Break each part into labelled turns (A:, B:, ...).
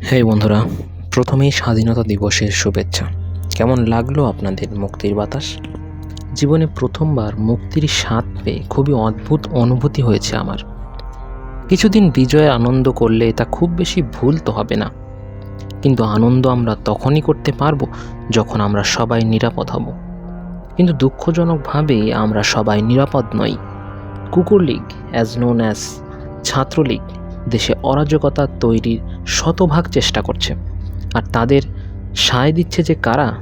A: হেই বন্ধুরা, প্রথমেই স্বাধীনতা দিবসের শুভেচ্ছা। কেমন লাগল আপনাদের মুক্তির বাতাস? জীবনে প্রথমবার মুক্তির স্বাদ পেয়ে খুবই অদ্ভুত অনুভূতি হয়েছে আমার। কিছুদিন বিজয়ের আনন্দ করলে তা খুব বেশি ভুল তো হবে না। কিন্তু আনন্দ আমরা তখনই করতে পারব যখন আমরা সবাই নিরাপদ হব। কিন্তু দুঃখজনকভাবে আমরা সবাই নিরাপদ নই। কুকুর league as known as Chhatra League, দেশে অরাজকতা তৈরির শতভাগ চেষ্টা করছে। আর তাদের সায় দিচ্ছে যে কারা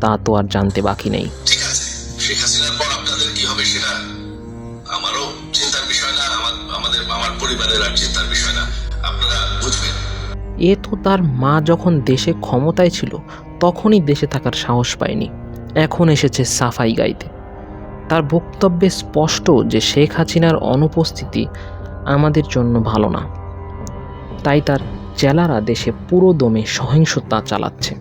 A: তা তো আর জানতে বাকি নেই।
B: শেখ হাসিনার পর আপনাদের কি হবে সেটা আমারও চিন্তার বিষয় না আমাদের আমার পরিবারের আর চিন্তার বিষয় না। আপনারা বুঝবেন।
A: এ তো তার মা যখন দেশে ক্ষমতায় ছিল তখনই দেশে থাকার সাহস পায়নি। এখন এসেছে সাফাই গাইতে। তার বক্তব্যে স্পষ্ট যে শেখ হাসিনার অনুপস্থিতি আমাদের জন্য ভালো না। তাই তার চেলারা দেশে পুরো দমে সহিংসতা চালাচ্ছে।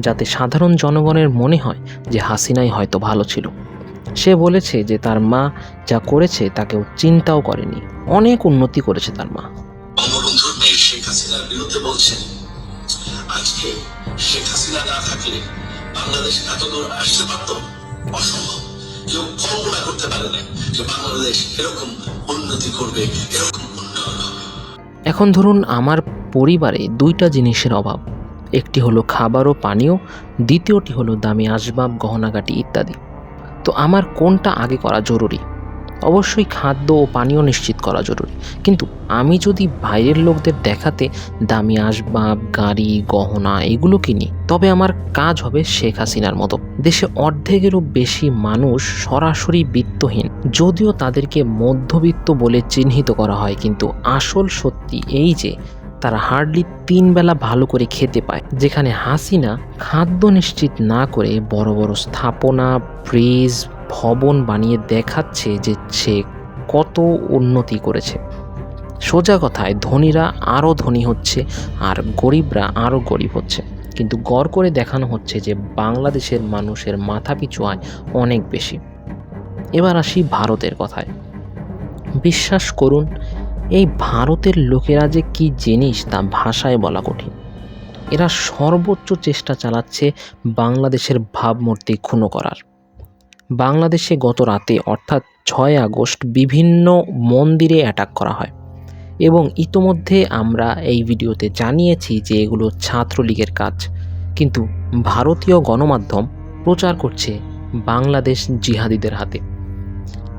A: যাতে সাধারণ জনগণের মনে হয় যে হাসিনাই হয়তো ভালো ছিল। সে বলেছে যে তার মা যা করেছে তা কেউ চিন্তাও করেনি। অনেক উন্নতি করেছে তার মা।
B: শেখ হাসিনার বিরুদ্ধে বলছেন আজকে শেখ হাসিনা না থাকলে বাংলাদেশ এত আসতে পারত অসম্ভব। কেউ কল্পনা করতে পারে না যে বাংলাদেশ এরকম উন্নতি করবে এরকম উন্নয়ন হবে।
A: এখন ধরুন আমার পরিবারে দুইটা জিনিসের অভাব। একটি হলো খাবার ও পানীয়, দ্বিতীয়টি হলো দামি আসবাব, গহনাগাটি ইত্যাদি। তো আমার কোনটা আগে করা জরুরি? অবশ্যই খাদ্য ও পানীয় নিশ্চিত করা জরুরি। কিন্তু আমি যদি বাইরের লোকদের দেখাতে দামি আসবাব, গাড়ি, গহনা এগুলো কিনি, তবে আমার কাজ হবে শেখ হাসিনার মতো। দেশে অর্ধেকেরও বেশি মানুষ সরাসরি বিত্তহীন, যদিও তাদেরকে মধ্যবিত্ত বলে চিহ্নিত করা হয়, কিন্তু আসল সত্যি এই যে তারা হার্ডলি তিন বেলা ভালো করে খেতে পায়, যেখানে হাসিনা খাদ্য নিশ্চিত না করে বড় বড় স্থাপনা ব্রিজ ভবন বানিয়ে দেখাচ্ছে যে সে কত উন্নতি করেছে। সোজা কথায়, ধনীরা আরও ধনী হচ্ছে আর গরিবরা আরও গরিব হচ্ছে। কিন্তু গড় করে দেখানো হচ্ছে যে বাংলাদেশের মানুষের মাথাপিছু আয় অনেক বেশি। এবার আসি ভারতের কথায়। বিশ্বাস করুন এই ভারতের লোকেরা যে কি জিনিস তা ভাষায় বলা কঠিন। এরা সর্বোচ্চ চেষ্টা চালাচ্ছে বাংলাদেশের ভাবমূর্তি ক্ষুণ্ণ করার। বাংলাদেশে গত রাতে, অর্থাৎ ছয় আগস্ট, বিভিন্ন মন্দিরে অ্যাটাক করা হয়। এবং ইতোমধ্যে আমরা এই ভিডিওতে জানিয়েছি যে এগুলো ছাত্রলীগের কাজ। কিন্তু ভারতীয় গণমাধ্যম প্রচার করছে বাংলাদেশ জিহাদিদের হাতে।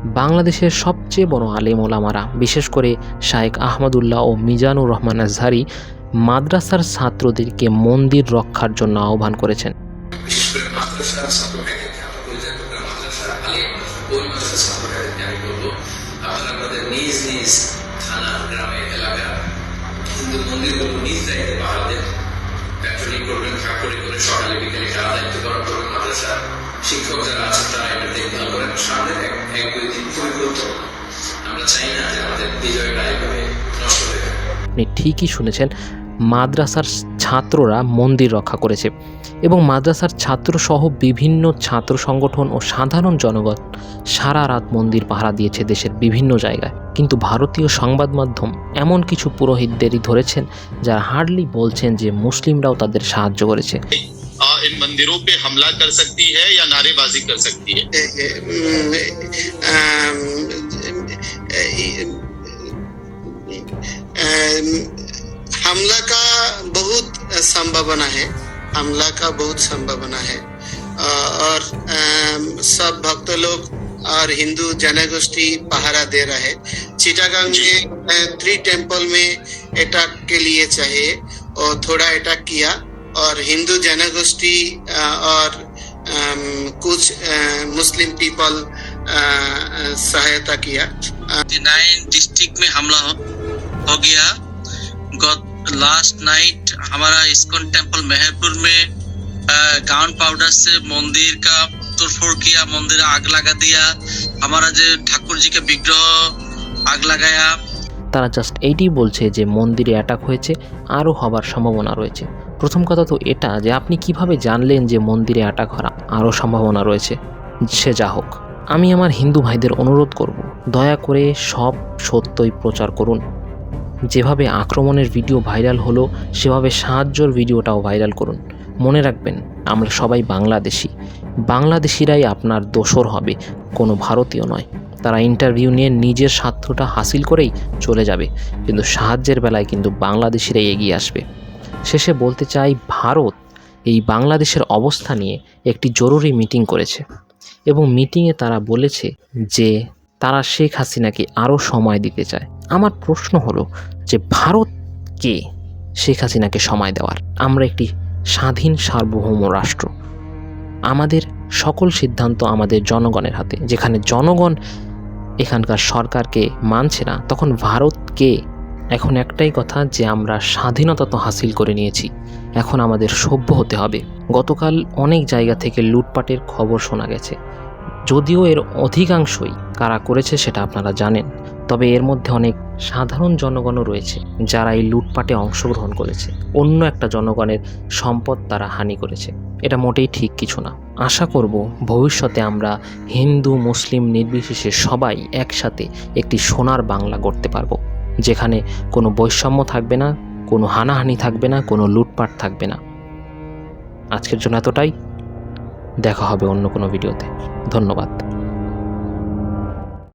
A: বাংলাদেশের সবচেয়ে বড় আলেম ওলামারা, বিশেষ করে শায়েক আহমদুল্লাহ ও মিজানুর রহমান আজহারি, মাদ্রাসার ছাত্রদেরকে মন্দির রক্ষার জন্য আহ্বান করেছেন।
B: বিশেষ করে মাদ্রাসার ছাত্রটাকে আমরা পরিচালিত
A: আপনি ঠিকই শুনেছেন মাদ্রাসার ছাত্ররা মন্দির রক্ষা করেছে এবং মাদ্রাসার ছাত্রসহ বিভিন্ন ছাত্র সংগঠন ও সাধারণ জনগণ সারা রাত মন্দির পাহারা দিয়েছে দেশের বিভিন্ন জায়গায় কিন্তু ভারতীয় সংবাদ মাধ্যম এমন কিছু পুরোহিতদেরই ধরেছেন যারা হার্ডলি বলছেন যে মুসলিমরাও তাদের সাহায্য করেছে
C: आ, इन मंदिरों पे हमला कर सकती है या नारेबाजी कर सकती है
D: हमला का बहुत संभावना है। हमला का बहुत संभावना है। और सब भक्त लोग और हिंदू जनगोष्ठी पहरा दे रहा है। चिटागांग में थ्री टेंपल में अटैक के लिए चाहिए और थोड़ा अटैक किया। और हिंदू जनगोष्ठी और कुछ मुस्लिम पीपल सहायता किया।
E: नाइन डिस्ट्रिक्ट में हमला हो, हो गया गत लास्ट नाइट हमारा इस्कॉन टेम्पल मेहरपुर में गाउन पाउडर से मंदिर का तोड़फोड़ किया मंदिर आग लगा दिया हमारा जो ठाकुर जी का विग्रह आग लगाया
A: তারা জাস্ট এইটিই বলছে যে মন্দিরে অ্যাটাক হয়েছে আরও হবার সম্ভাবনা রয়েছে প্রথম কথা তো এটা যে আপনি কিভাবে জানলেন যে মন্দিরে অ্যাটাক হওয়ার আরও সম্ভাবনা রয়েছে সে যা হোক আমি আমার হিন্দু ভাইদের অনুরোধ করব দয়া করে সব সত্যই প্রচার করুন যেভাবে আক্রমণের ভিডিও ভাইরাল হলো, সেভাবে সাহায্যর ভিডিওটাও ভাইরাল করুন। মনে রাখবেন, আমরা সবাই বাংলাদেশি। বাংলাদেশিরাই আপনার দোসর হবে, কোনো ভারতীয় নয়। তারা ইন্টারভিউ নিয়ে নিজের স্বার্থটা হাসিল করেই চলে যাবে, কিন্তু সাহায্যের বেলায় কিন্তু বাংলাদেশিরাই এগিয়ে আসবে। শেষে বলতে চাই, ভারত এই বাংলাদেশের অবস্থা নিয়ে একটি জরুরি মিটিং করেছে এবং মিটিংয়ে তারা বলেছে যে, তারা শেখ হাসিনাকে আরও সময় দিতে চায়। আমার প্রশ্ন হলো যে ভারত কে শেখ হাসিনাকে সময় দেওয়ার? আমরা একটি স্বাধীন সার্বভৌম রাষ্ট্র। আমাদের সকল সিদ্ধান্ত আমাদের জনগণের হাতে। যেখানে জনগণ এখানকার সরকারকে মানছে না, তখন ভারতকে এখন একটাই কথা যে আমরা স্বাধীনতা তো হাসিল করে নিয়েছি। এখন আমাদের সভ্য হতে হবে। গতকাল অনেক জায়গা থেকে লুটপাটের খবর শোনা গেছে। যদিও এর অধিকাংশই কারা করেছে সেটা আপনারা জানেন, তবে এর মধ্যে অনেক সাধারণ জনগণও রয়েছে যারা এই লুটপাটে অংশগ্রহণ করেছে। অন্য একটা জনগণের সম্পদ তারা হানি করেছে। এটা মোটেই ঠিক কিছু না। আশা করব ভবিষ্যতে আমরা হিন্দু, মুসলিম নির্বিশেষে সবাই একসাথে একটি সোনার বাংলা গড়তে পারব, যেখানে কোনো বৈষম্য থাকবে না, কোনো হানাহানি থাকবে না, কোনো লুটপাট থাকবে না। আজকের জন্য এতটাই। দেখা হবে অন্য কোনো ভিডিওতে। ধন্যবাদ।